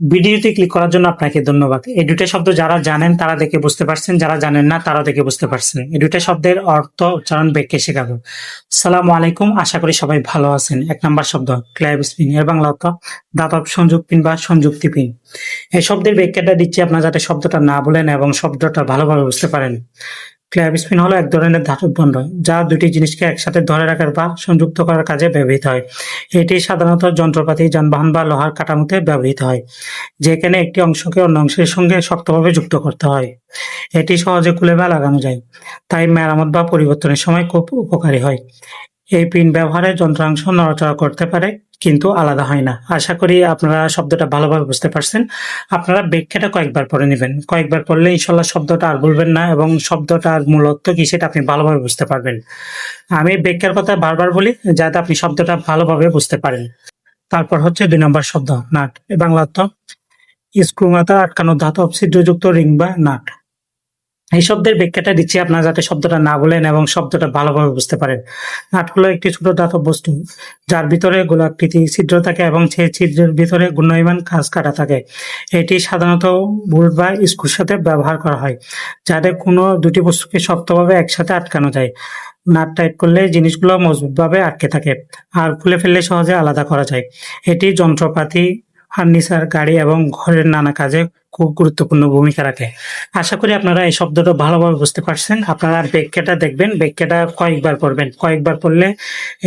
ভিডিওতে ক্লিক করার জন্য আপনাকে ধন্যবাদ। এই দুটো শব্দ যারা জানেন তারা দেখে বুঝতে পারছেন, যারা জানেন না তারা দেখে বুঝতে পারছেন। এই দুটো শব্দের অর্থ উচ্চারণ ব্যাখ্যা শেখাবো। সালাম আলাইকুম, আশা করি সবাই ভালো আছেন। এক নম্বর শব্দ ক্ল্যাব স্পিন এর বাংলা অর্থ, দাতব সংযোগ পিন বা সংযুক্তি পিন এই শব্দের ব্যাখ্যাটা দিচ্ছি আপনার যাতে শব্দটা না বলেন এবং শব্দটা ভালোভাবে বুঝতে পারেন। ক্ল্যাব স্পিন হলো এক ধরনের ধাতব বন্ধ যা দুটি জিনিসকে একসাথে ধরে রাখার বা সংযুক্ত করার কাজে ব্যবহৃত হয়। এটি সাধারণত যন্ত্রপাতি, যানবাহন বা লোহার কাঠামোতে ব্যবহৃত হয়, যেখানে একটি অংশকে অন্য অংশের সঙ্গে শক্তভাবে যুক্ত করতে হয়। এটি সহজে খুলে বা লাগানো যায়, তাই মেরামত বা পরিবর্তনের সময় খুব উপকারী হয়। এই পিন ব্যবহারে যন্ত্রাংশ নড়াচড়া করতে পারে, কিন্তু আলাদা হয় না। আশা করি আপনারা শব্দটা ভালোভাবে বুঝতে পারছেন। আপনারা ব্যাখ্যাটা কয়েকবার পড়ে নেবেন। কয়েকবার পড়লে ইনশাল্লাহ শব্দটা আর বলবেন না এবং শব্দটার মূল অর্থ কি সেটা আপনি ভালোভাবে বুঝতে পারবেন। আমি ব্যাখ্যার কথা বারবার বলি, যাতে আপনি শব্দটা ভালোভাবে বুঝতে পারেন। তারপর হচ্ছে দুই নম্বর শব্দ, নাট, বাংলা অর্থ, স্ক্রুমাতা আটকানো ধাতব ছিদ্রযুক্ত রিং বা নাট। এই শব্দের ব্যাখ্যাটা দিচ্ছি, আপনারা যাতে শব্দটা না বলেন এবং শব্দটা ভালোভাবে বুঝতে পারেন। নাট হলো একটি ছোট ধাতব বস্তু, যার ভিতরে গোলাকৃতি ছিদ্র থাকে এবং সেই ছিদ্রের ভিতরে গুণায়মান কাজ কাটা থাকে। এটি সাধারণত বুট বা স্ক্রুর সাথে ব্যবহার করা হয়, যাতে কোনো দুটি বস্তুকে শক্তভাবে একসাথে আটকানো যায়। নাট টাইট করলে জিনিসগুলো মজবুতভাবে আটকে থাকে আর খুলে ফেললে সহজে আলাদা করা যায়। এটি যন্ত্রপাতি, ফার্নিচার, গাড়ি এবং ঘরের নানা কাজে গুরুত্বপূর্ণ ভূমিকা রাখে। আশা করি আপনারা এই শব্দটা ভালোভাবে বুঝতে পারছেন। আপনারা ব্যাখ্যাটা দেখবেন ব্যাখ্যাটা কয়েকবার পড়বেন। কয়েকবার পড়লে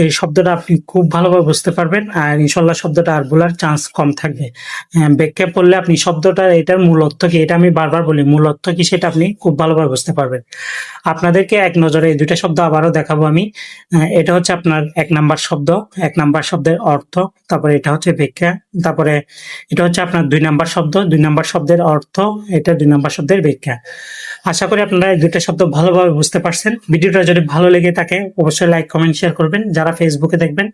এই শব্দটা আপনি খুব ভালোভাবে বুঝতে পারবেন আর ইনশাল্লাহ শব্দটা আর বলার চান্স কম থাকবে। ব্যাখ্যা পড়লে আপনি শব্দটা এটার মূল অর্থ কি এটা আমি বারবার বলি মূল অর্থ কি সেটা আপনি খুব ভালোভাবে বুঝতে পারবেন। আপনাদেরকে এক নজরে এই দুইটা শব্দ আবারও দেখাবো আমি। আহ, এটা হচ্ছে আপনার এক নাম্বার শব্দ। এক নাম্বার শব্দের অর্থ তারপরে এটা হচ্ছে ব্যাখ্যা তারপরে এটা হচ্ছে আপনার দুই নাম্বার শব্দ। দুই নাম্বার শব্দের অর্থ এটা দুই নম্বর শব্দের ব্যাখ্যা। আশা করি আপনারা এই দুইটা শব্দ ভালোভাবে বুঝতে পারছেন। ভিডিওটা যদি ভালো লেগে থাকে, অবশ্যই লাইক, কমেন্ট, শেয়ার করবেন। যারা ফেসবুকে দেখবেন,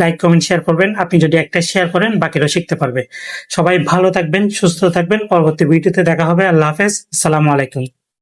লাইক, কমেন্ট, শেয়ার করবেন। আপনি যদি একটা শেয়ার করেন বাকিরা শিখতে পারবে। সবাই ভালো থাকবেন, সুস্থ থাকবেন। পরবর্তী ভিডিওতে দেখা হবে। আল্লাহ হাফেজ। আসসালামু আলাইকুম।